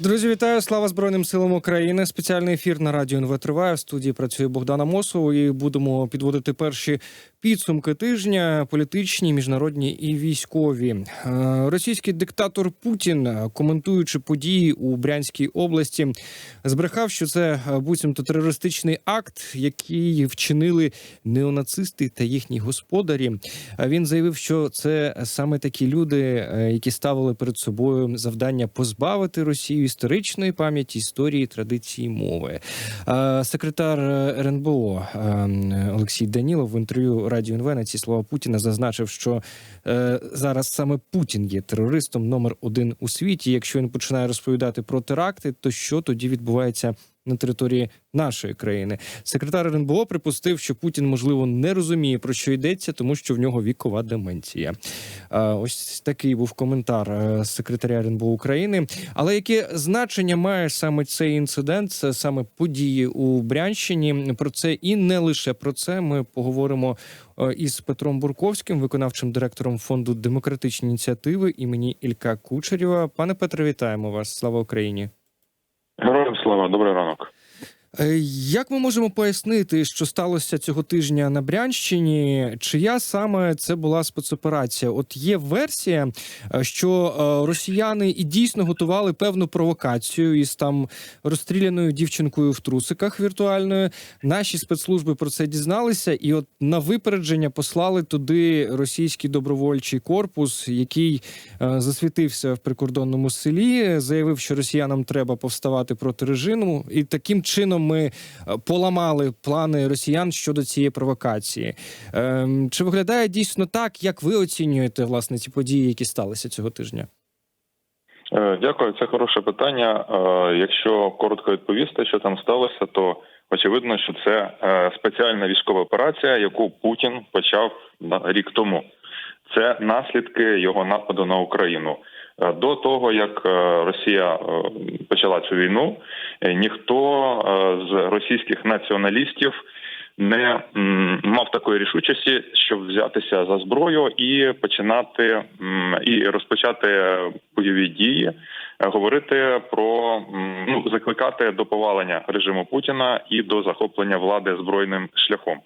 Друзі, вітаю! Слава Збройним силам України. Спеціальний ефір на радіо НВ триває. В студії працює Богдана Мосова і будемо підводити перші підсумки тижня: політичні, міжнародні і військові. Е, Російський диктатор Путін, коментуючи події у Брянській області, збрехав, що це е, буцімто терористичний акт, який вчинили неонацисти та їхні господарі. Він заявив, що це саме такі люди, е, які ставили перед собою завдання позбавити Росію історичної пам'яті, історії, традиції мови. Секретар е, РНБО е, Олексій Данілов в інтерв'ю Радіо НВ на ці слова Путіна зазначив, що е, зараз саме Путін є терористом номер один у світі. Якщо він починає розповідати про теракти, то що тоді відбувається? На території нашої країни секретар РНБО припустив, що Путін можливо не розуміє про що йдеться, тому що в нього вікова деменція. Ось такий був коментар е, секретаря РНБО України. Але яке значення має саме цей інцидент, це саме події у Брянщині? Про це і не лише про це. Ми поговоримо е, із Петром Бурковським, виконавчим директором фонду демократичні ініціативи імені Ілька Кучерєва. Пане Петре, вітаємо вас! Слава Україні! Героям слава, добрий ранок. Е, Як ми можемо пояснити, що сталося цього тижня на Брянщині? Чия саме це була спецоперація? От є версія, е, що е, росіяни і дійсно готували певну провокацію із там розстріляною дівчинкою в трусиках віртуальною. Наші спецслужби про це дізналися, і от на випередження послали туди російський добровольчий корпус, який засвітився в прикордонному селі, заявив, що росіянам треба повставати проти режиму, і таким чином ми е, поламали плани росіян щодо цієї провокації. Ем, Чи виглядає дійсно так, як ви оцінюєте власне ці події, які сталися цього тижня? Е, Дякую, це хороше питання. Е, Якщо коротко відповісти, що там сталося, то очевидно, що це спеціальна військова операція, яку Путін почав рік тому. Це наслідки його нападу на Україну. Е, До того як е, Росія е, почала цю війну, ніхто з російських націоналістів не мав такої рішучості, щоб взятися за зброю і починати і розпочати бойові дії, говорити про ну закликати до повалення режиму Путіна і до захоплення влади збройним шляхом.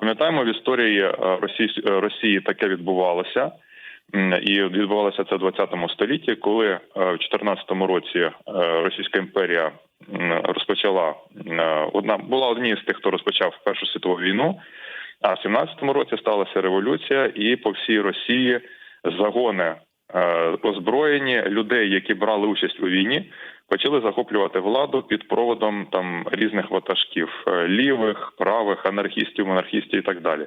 Пам'ятаємо в історії Росії, Росії таке відбувалося. І відбувалося це в 20 столітті, коли е, в 14 році е, Російська імперія розпочала е, одна була однією з тих, хто розпочав Першу світову війну. А в 17-му році сталася революція, і по всій Росії загони озброєні людей, які брали участь у війні, почали захоплювати владу під проводом там різних ватажків лівих, правих, анархістів, монархістів і так далі.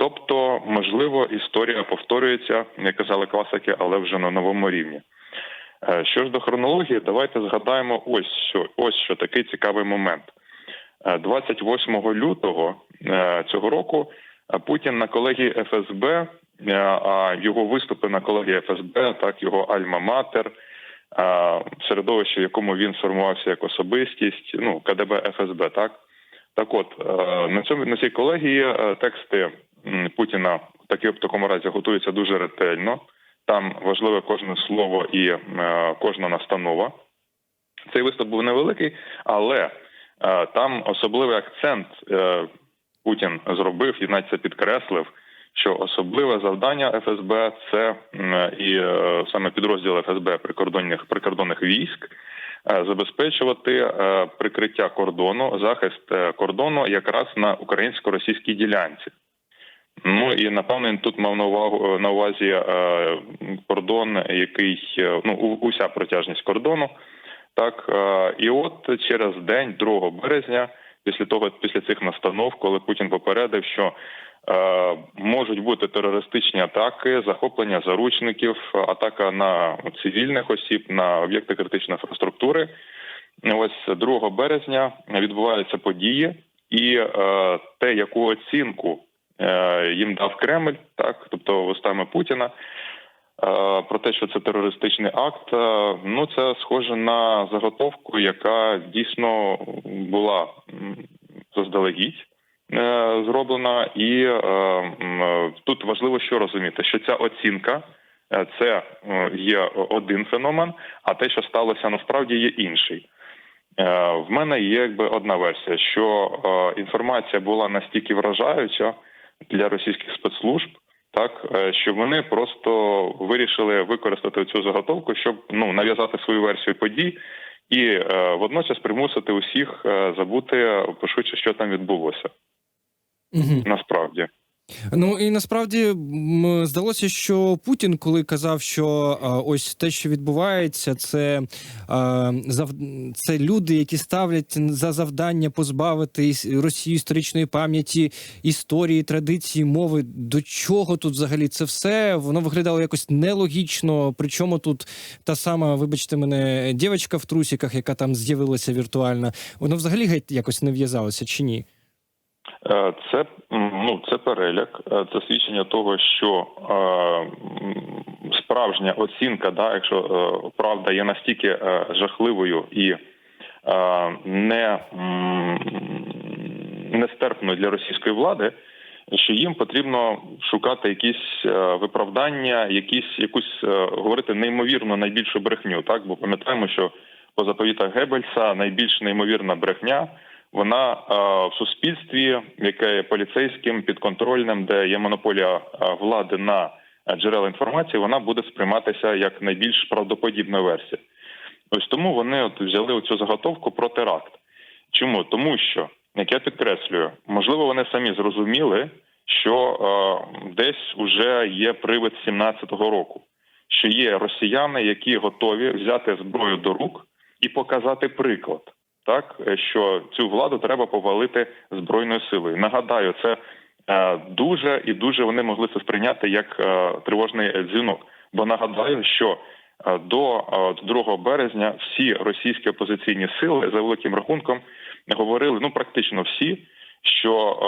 Тобто, можливо, історія повторюється, як казали класики, але вже на новому рівні. Е, Що ж до хронології, давайте згадаємо ось що ось що такий цікавий момент. Е, 28 лютого е, цього року е, Путін на колегії ФСБ, е, а його виступи на колегії ФСБ, так його Альма-Матер, е, середовище, в якому він сформувався як особистість, ну КДБ ФСБ, так. Так от е, на цьому на цій колегії е, тексти Путіна в такі- в такому разі готуються дуже ретельно. Там важливе кожне слово і е, кожна настанова. Цей виступ був невеликий, але е, там особливий акцент е, Путін зробив і навіть це підкреслив, що особливе завдання ФСБ це і саме підрозділ ФСБ прикордонних прикордонних військ забезпечувати прикриття кордону, захист кордону якраз на українсько-російській ділянці. Ну і напевно він тут мав на увагу на увазі е, кордон, який е, ну уся протяжність кордону. Так е, і от через день, 2 березня, після того, після цих настанов, коли Путін попередив, що е, можуть бути терористичні атаки, захоплення заручників, атака на цивільних осіб, на об'єкти критичної інфраструктури. Ось 2 березня відбуваються події, і е, те, яку оцінку е, їм дав Кремль, так тобто вустами Путіна. е, Про те, що це терористичний акт, е, ну це схоже на заготовку, яка дійсно була заздалегідь е, зроблена, і е, е, тут важливо що розуміти, що ця оцінка е, це е, є один феномен, а те, що сталося насправді, є інший. Е, В мене є якби одна версія, що е, інформація була настільки вражаюча для російських спецслужб, так е, що вони просто вирішили використати цю заготовку, щоб ну нав'язати свою версію подій, і е, водночас примусити усіх е, забути пошвидше, що там відбулося. Угу. Насправді. Ну і насправді здалося, що Путін, коли казав, що ось те, що відбувається, це, це люди, які ставлять за завдання позбавити Росію історичної пам'яті, історії, традиції, мови. До чого тут взагалі це все? Воно виглядало якось нелогічно. Причому тут та сама, вибачте мене, дівчинка в трусіках, яка там з'явилася віртуальна, воно взагалі геть якось не в'язалося чи ні? Е, Це ну це переляк, е, це свідчення того, що е, справжня оцінка, да, якщо правда є настільки жахливою і не нестерпною для російської влади, що їм потрібно шукати якісь виправдання, якісь якусь говорити неймовірно найбільшу брехню. Так, бо пам'ятаємо, що по заповітах Геббельса найбільш неймовірна брехня вона е, в суспільстві, яке є поліцейським підконтрольним, де є монополія е, влади на е, джерела інформації, вона буде сприйматися як найбільш правдоподібна версія. Ось тому вони от взяли оцю заготовку про теракт. Чому? Тому що, як я підкреслюю, можливо, вони самі зрозуміли, що е, десь уже є привид 17-го року, що є росіяни, які готові взяти зброю до рук і показати приклад так що цю владу треба повалити збройною силою. Нагадаю, це е, дуже і дуже вони могли це сприйняти як е, тривожний дзвінок. Бо нагадаю, що е, до е, 2 березня всі російські опозиційні сили за великим рахунком говорили, ну практично всі, що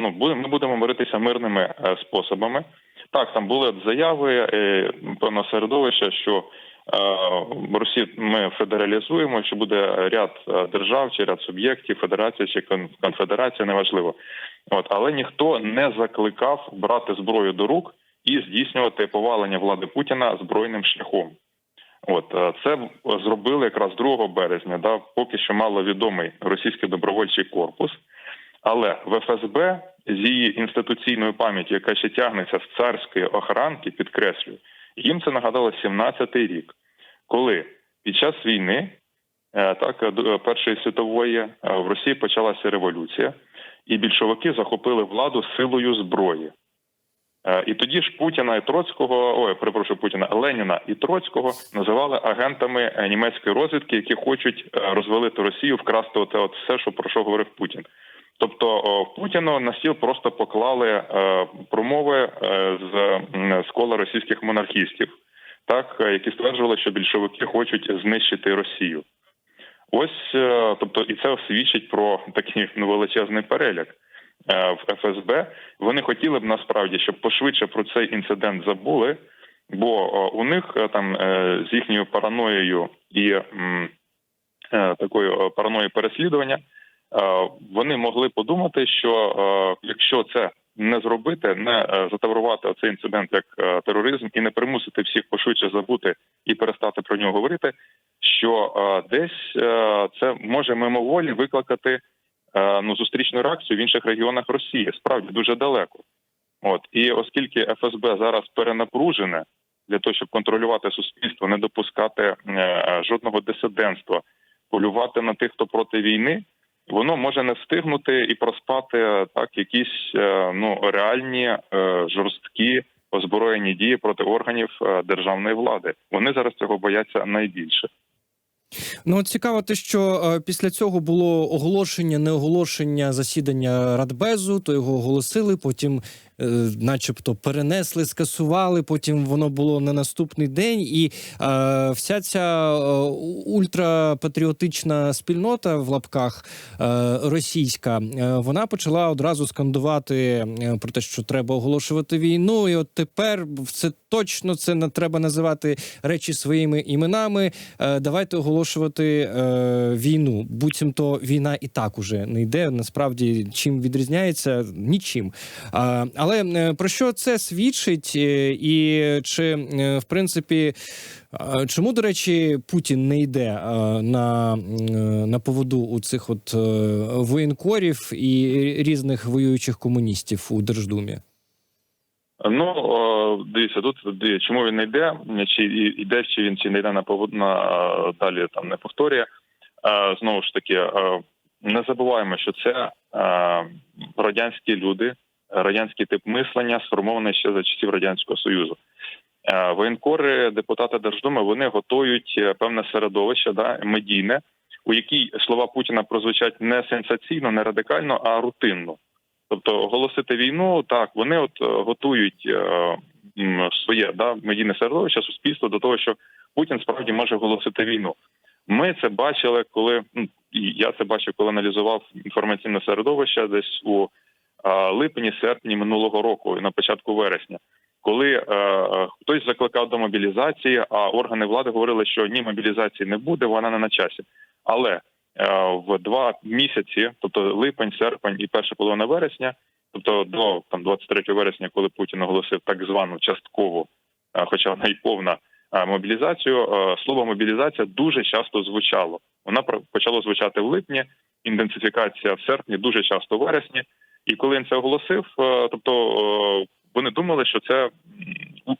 ну ми будемо миритися мирними способами. Так, там були заяви е, певного середовища, що е, Росію ми федералізуємо, що буде ряд е, держав чи ряд суб'єктів, федерація чи конфедерація, неважливо. От але ніхто не закликав брати зброю до рук і здійснювати повалення влади Путіна збройним шляхом. От е, це зробили якраз 2 березня, да, поки що маловідомий російський добровольчий корпус. Але в ФСБ з її інституційною пам'яттю, яка ще тягнеться з царської охранки, підкреслюю, їм це нагадало 17-й рік, коли під час війни, е, так е, е, Першої світової, в Росії почалася революція, і більшовики захопили владу силою зброї. І тоді ж Путіна і Троцького, ой, перепрошую Путіна, Леніна і Троцького називали агентами німецької розвідки, які хочуть розвалити Росію, вкрасти оте от все, що про що говорив Путін. Тобто Путіну на стіл просто поклали е, промови е, з, з кола російських монархістів, так е, які стверджували, що більшовики хочуть знищити Росію. Ось, тобто, і це свідчить про такий ну, величезний переляк в ФСБ. Вони хотіли б насправді, щоб пошвидше про цей інцидент забули, бо у них там з їхньою параноєю і такою параноєю переслідування. Е, Вони могли подумати, що е, якщо це не зробити, не е, затаврувати цей інцидент як тероризм і не примусити всіх пошвидше забути і перестати про нього говорити, що десь це може мимоволі викликати ну зустрічну реакцію в інших регіонах Росії, справді дуже далеко. От і оскільки ФСБ зараз перенапружене для того, щоб контролювати суспільство, не допускати жодного дисидентства, полювати на тих, хто проти війни, воно може не встигнути і проспати е, так якісь е, ну реальні е, жорсткі озброєні дії проти органів державної влади. Вони зараз цього бояться найбільше. Ну цікаво, те, що після цього було оголошення, не оголошення засідання Радбезу, то його оголосили. Потім, начебто, перенесли, скасували. Потім воно було на наступний день, і е, вся ця е, ультрапатріотична спільнота в лапках е, російська, е, вона почала одразу скандувати е, про те, що треба оголошувати війну. І от тепер це точно це не треба називати речі своїми іменами. Е, давайте оголошувати е, війну. Буцімто війна і так уже не йде. Насправді, чим відрізняється? Нічим. А, але е, про що це свідчить, е, і чи е, в принципі. Чому, до речі, Путін не йде на, на поводу у цих от воєнкорів і різних воюючих комуністів у Держдумі? Ну дивіться, тут чому він не йде, чи йде, чи він чи не йде на на далі там не повторює. Знову ж таки, не забуваємо, що це радянські люди, радянський тип мислення, сформований ще за часів радянського союзу. Е, Воєнкори, депутати Держдуми, вони готують е, певне середовище, да, медійне, у якій слова Путіна прозвучать не сенсаційно, не радикально, а рутинно. Тобто оголосити війну, так вони от е, готують своє да медійне середовище, суспільство до того, що Путін справді може оголосити війну. Ми це бачили, коли ну, я це бачив, коли аналізував інформаційне середовище десь у липні, серпні минулого року, на початку вересня, коли е, е, хтось закликав до мобілізації, а органи влади говорили, що ні, мобілізації не буде, вона не на часі. Але е, в два місяці, тобто липень, серпень і перша половина вересня, тобто до там 23 вересня, коли Путін оголосив так звану часткову, е, хоча вона й повна е, мобілізацію, е, слово мобілізація дуже часто звучало. Вона почало звучати в липні, інтенсифікація в серпні, дуже часто в вересні. І коли він це оголосив, е, тобто е, вони думали, що це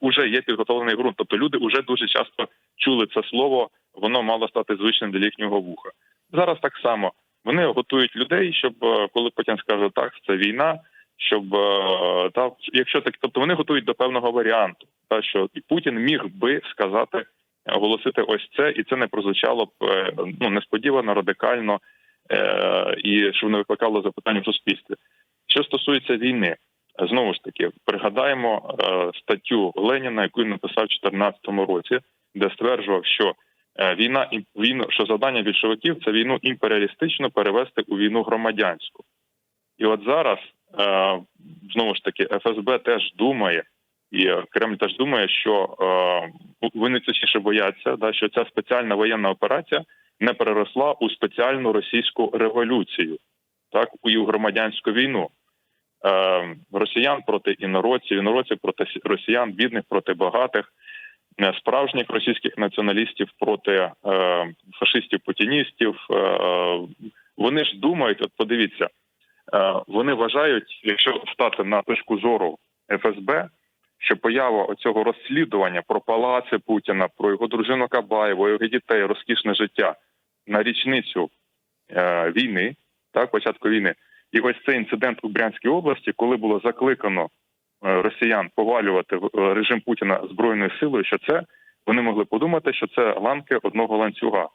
уже є підготовлений ґрунт. Тобто люди вже дуже часто чули це слово, воно мало стати звичним для їхнього вуха. Зараз так само вони готують людей, щоб е, коли Путін скаже так, це війна. Щоб та якщо так, тобто вони готують до певного варіанту, та що і Путін міг би сказати, оголосити ось це, і це не прозвучало б ну несподівано, радикально е, і що не викликало запитань в суспільстві. Що стосується війни, знову ж таки пригадаємо е, статтю Леніна, яку він написав у 2014 році, де стверджував, що е, війна війну, що завдання більшовиків це війну імперіалістично перевести у війну громадянську. І от зараз е, знову ж таки ФСБ теж думає, і Кремль теж думає, що е, вони частіше бояться, да, що ця спеціальна воєнна операція не переросла у спеціальну російську революцію, так і у громадянську війну. Е, росіян проти інородців, інородців проти сі- росіян, бідних проти багатих, е, справжніх російських націоналістів проти е, фашистів-путіністів. Вони ж думають, от подивіться, вони вважають, якщо стати на точку зору ФСБ, що поява оцього розслідування про палаци Путіна, про його дружину Кабаєву, його дітей, розкішне життя на річницю е, війни, так, початку війни. І ось цей інцидент у Брянській області, коли було закликано е, росіян повалювати е, режим Путіна збройною силою, що це вони могли подумати, що це ланки одного ланцюга,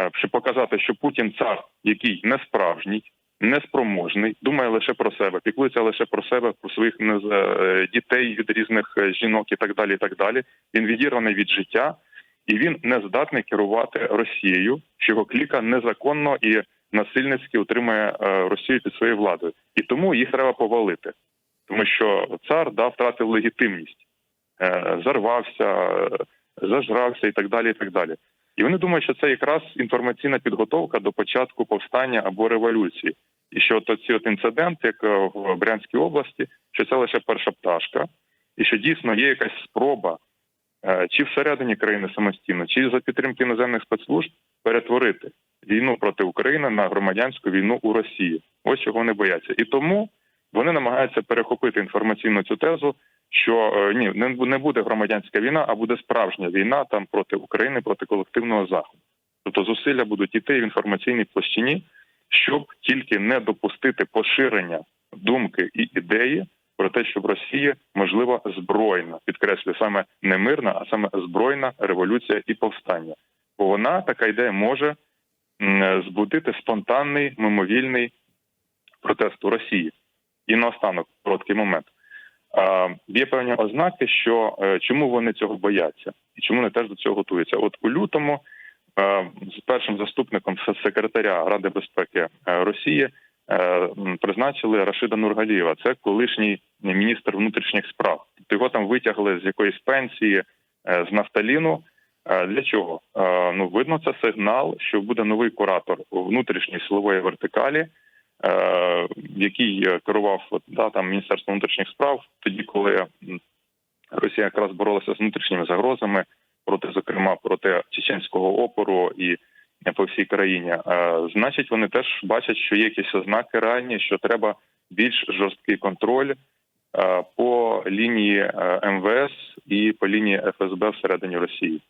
Е, щоб показати, що Путін цар, який не справжній, неспроможний, думає лише про себе, піклується лише про себе, про своїх дітей від різних жінок і так далі. І так далі. Він відірваний від життя, і він не здатний керувати Росією, що його кліка незаконно і насильницьки утримує е, Росію під своєю владою, і тому їх треба повалити, тому що цар да, втратив легітимність, е, зарвався, е, зажрався і так далі. І так далі. І вони думають, що це якраз інформаційна підготовка до початку повстання або революції, і що от ці от інциденти, як в Брянській області, що це лише перша пташка, і що дійсно є якась спроба чи всередині країни самостійно, чи за підтримки іноземних спецслужб перетворити війну проти України на громадянську війну у Росії. Ось чого вони бояться, і тому вони намагаються перехопити інформаційну цю тезу, що е, ні, не буде громадянська війна, а буде справжня війна там проти України, проти колективного заходу. Тобто зусилля будуть іти в інформаційній площині, щоб тільки не допустити поширення думки і ідеї про те, що в Росії можлива збройна, підкреслю саме не мирна, а саме збройна революція і повстання. Бо вона така ідея може збудити спонтанний мимовільний протест у Росії. І наостанок короткий момент. Є певні ознаки, що е, чому вони цього бояться, і чому вони теж до цього готуються. От у лютому е, з першим заступником секретаря Ради безпеки е, Росії призначили Рашида Нургалієва. Це колишній міністр внутрішніх справ. Тобто його там витягли з якоїсь пенсії з нафталіну. Е, Для чого? Е, Ну, видно, це сигнал, що буде новий куратор внутрішньої силової вертикалі, е, який керував да, там Міністерством внутрішніх справ, тоді, коли Росія якраз боролася з внутрішніми загрозами проти, зокрема, проти чеченського опору і по всій країні. Значить, вони теж бачать, що є якісь ознаки реальні, що треба більш жорсткий контроль по лінії МВС і по лінії ФСБ всередині Росії.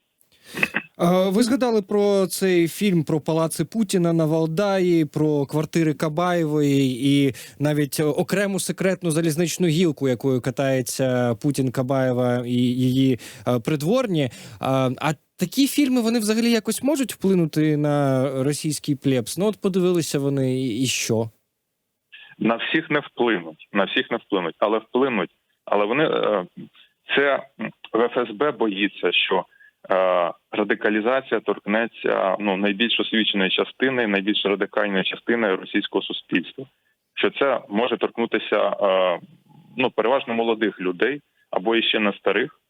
Ви згадали про цей фільм про палаци Путіна на Валдаї, про квартири Кабаєвої і навіть окрему секретну залізничну гілку, якою катається Путін Кабаєва і її придворні. А, такі фільми вони взагалі якось можуть вплинути на російський плебс? Ну от подивилися вони і що? На всіх не вплинуть, на всіх не вплинуть, але вплинуть. Але вони е, це м, ФСБ боїться, що радикалізація торкнеться ну найбільш освіченої частини, найбільш радикальної частини російського суспільства. Що це може торкнутися е, ну переважно молодих людей або іще не старих,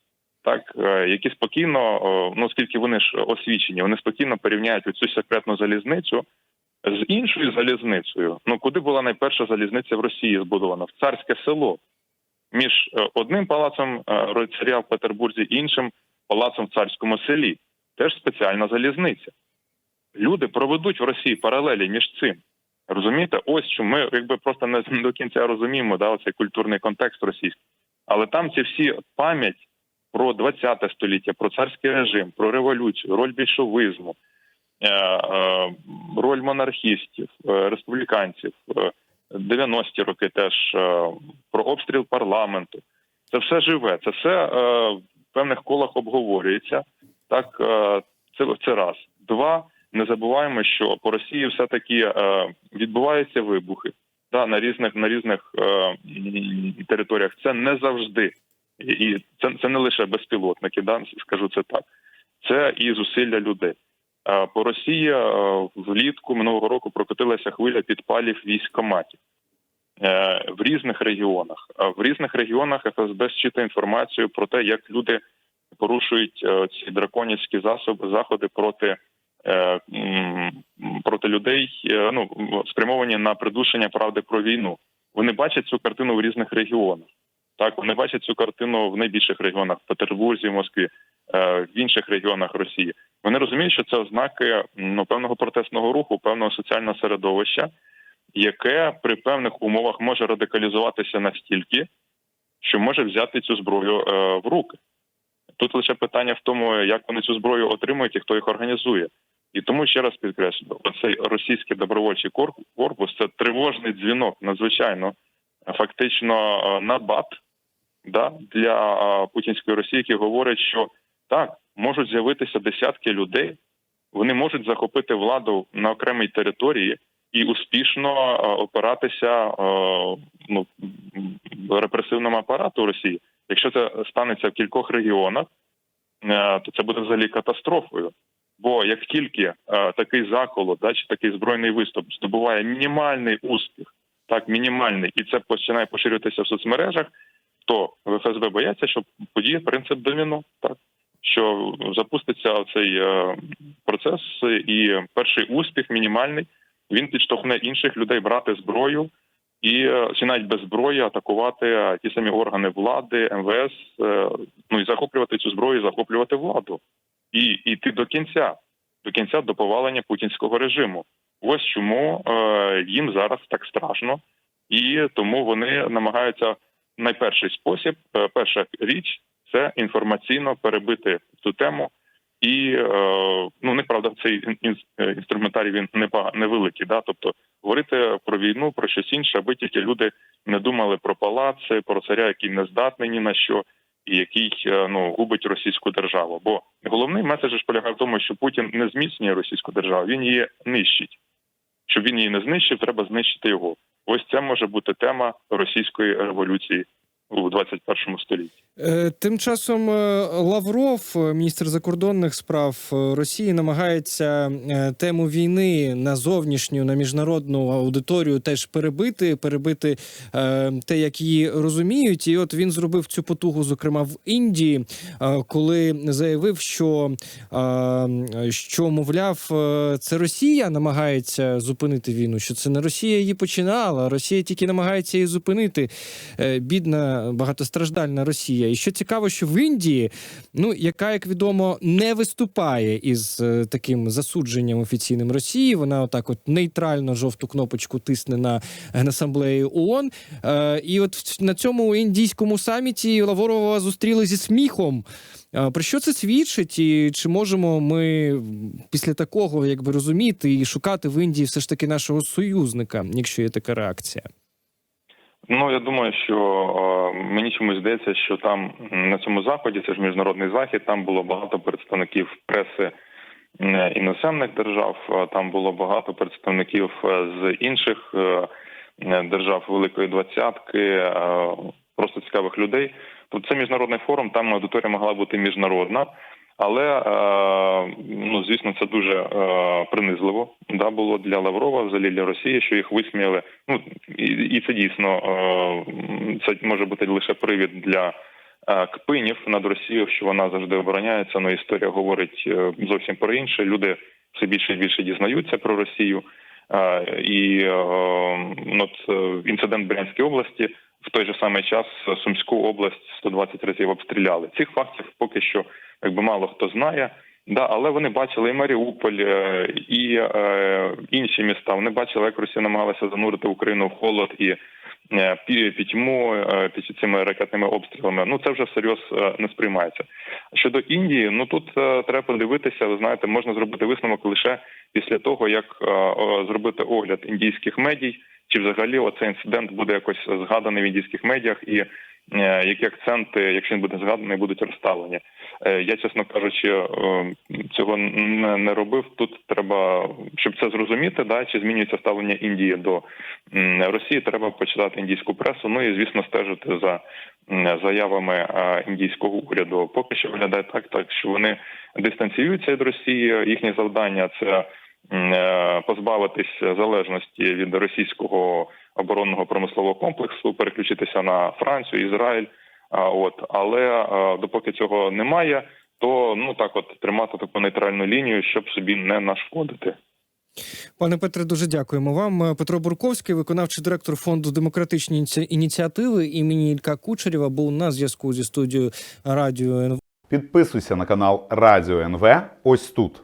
так е, які спокійно, е, ну оскільки вони ж освічені, вони спокійно порівняють цю секретну залізницю з іншою залізницею. Ну куди була найперша залізниця в Росії збудована? В царське село між е, одним палацом е, царя в Петербурзі іншим палацом в царському селі. Теж спеціальна залізниця. Люди проведуть в Росії паралелі між цим. Розумієте, ось що ми якби просто не до кінця розуміємо да, цей культурний контекст російський. Але там ці всі пам'ять про 20 століття, про царський режим, про революцію, роль більшовизму, е, е, роль монархістів, е, республіканців, е, 90-ті роки теж про обстріл парламенту. Це все живе, це все певних колах обговорюється. Так, е, це, це раз. Два. Не забуваємо, що по Росії все таки е, відбуваються вибухи да, на різних на різних е, територіях. Це не завжди, і це, це не лише безпілотники, да, скажу це так. Це і зусилля людей. По Росії влітку минулого року прокотилася хвиля підпалів військоматів в різних регіонах. В різних регіонах ФСБ зчитує інформацію про те, як люди порушують е, ці драконівські засоби заходи проти. е, Проти людей е, ну спрямовані на придушення правди про війну. Вони бачать цю картину в різних регіонах. Так, вони бачать цю картину в найбільших регіонах в Петербурзі, в Москві, е, в інших регіонах Росії. Вони розуміють, що це ознаки ну, певного протестного руху, певного соціального середовища, яке при певних умовах може радикалізуватися настільки, що може взяти цю зброю е, в руки. Тут лише питання в тому, як вони цю зброю отримують і хто їх організує. І тому ще раз підкреслю, оцей російський добровольчий корпус це тривожний дзвінок, надзвичайно фактично е, набат да, для е, путінської Росії, які говорять, що так можуть з'явитися десятки людей, вони можуть захопити владу на окремій території і успішно е, опиратися е, ну, репресивному апарату Росії. Якщо це станеться в кількох регіонах, е, то це буде взагалі катастрофою. Бо як тільки такий заколот, да, чи такий збройний виступ здобуває мінімальний успіх, так мінімальний, і це починає поширюватися в соцмережах, то в ФСБ бояться, що подіє принцип доміно, так що запуститься цей процес, і перший успіх мінімальний він підштовхне інших людей брати зброю і е, чи навіть без зброї атакувати е, ті самі органи влади, МВС, е, ну і захоплювати цю зброю, захоплювати владу, і йти до кінця, до кінця до повалення путінського режиму. Ось чому їм зараз так страшно, і тому вони намагаються найперший спосіб, перша річ це інформаційно перебити цю тему. І е, ну не правда, цей е, інструментарій він не невеликий, да, тобто говорити про війну, про щось інше, аби тільки люди не думали про палаци, про царя, який не здатний ні на що, і який е, ну губить російську державу. Бо головний меседж ж полягає в тому, що Путін не зміцнює російську державу, він її нищить. Щоб він її не знищив, треба знищити його. Ось це може бути тема російської революції у 21 столітті. Е, Тим часом е, Лавров, міністр закордонних справ е, Росії, намагається тему війни на зовнішню, на міжнародну аудиторію теж перебити, перебити те, як її розуміють. І от він зробив цю потугу, зокрема в Індії, коли заявив, що, що мовляв, це Росія намагається зупинити війну, що це не Росія її починала, Росія тільки намагається її зупинити. Бідна багатостраждальна Росія. І що цікаво, що в Індії, ну яка, як відомо, не виступає із е, таким засудженням офіційним Росії. Вона отак, от нейтрально жовту кнопочку тисне на генасамблеї ООН. Е, і от на цьому індійському саміті Лаворова зустріли зі сміхом. Е, Про що це свідчить, і чи можемо ми після такого якби розуміти і шукати в Індії все ж таки нашого союзника, якщо є така реакція? Ну я думаю, що е, мені чомусь здається, що там на цьому заході, це ж міжнародний захід, там було багато представників преси іноземних держав. е, Там було багато представників е, з інших держав Великої Двадцятки, просто цікавих людей. Тобто це міжнародний форум, там аудиторія могла бути міжнародна. Але е, ну звісно, це дуже е, принизливо да було для Лаврова, взагалі для Росії, що їх висміяли. Ну і, це дійсно е, це може бути лише привід для кпинів над Росією, що вона завжди обороняється. Ну історія говорить зовсім про інше. Люди все більше і більше дізнаються про Росію. І от, інцидент в Брянській області в той же самий час Сумську область 120 разів обстріляли. Цих фактів поки що якби мало хто знає. Да, але вони бачили і Маріуполь, е, і е, інші міста. Вони бачили, як Росія намагалася занурити Україну в холод і е, пі- пітьму е, під цими ракетними обстрілами. Ну це вже всерйоз не сприймається. Щодо Індії, ну тут треба подивитися. Ви знаєте, можна зробити висновок лише після того, як зробити огляд індійських медій, чи взагалі оцей інцидент буде якось згаданий в індійських медіях, і е, які акценти, якщо він буде згаданий, будуть розставлені. Е, Я, чесно кажучи, е, цього не, робив. Тут треба, щоб це зрозуміти, да, чи змінюється ставлення Індії до Росії, треба почитати індійську пресу. Ну і звісно, стежити за заявами індійського уряду. Поки що виглядає так, так що вони дистанціюються від Росії. Їхнє завдання це позбавитись залежності від російського оборонного промислового комплексу, переключитися на Францію, Ізраїль. А, От але е, допоки цього немає, то ну так, от тримати таку нейтральну лінію, щоб собі не нашкодити. Пане Петре, дуже дякуємо вам. Е, Петро Бурковський, виконавчий директор фонду демократичні ініціативи імені Ілька Кучерєва, був на зв'язку зі студією радіо НВ. Підписуйся на канал Радіо НВ ось тут.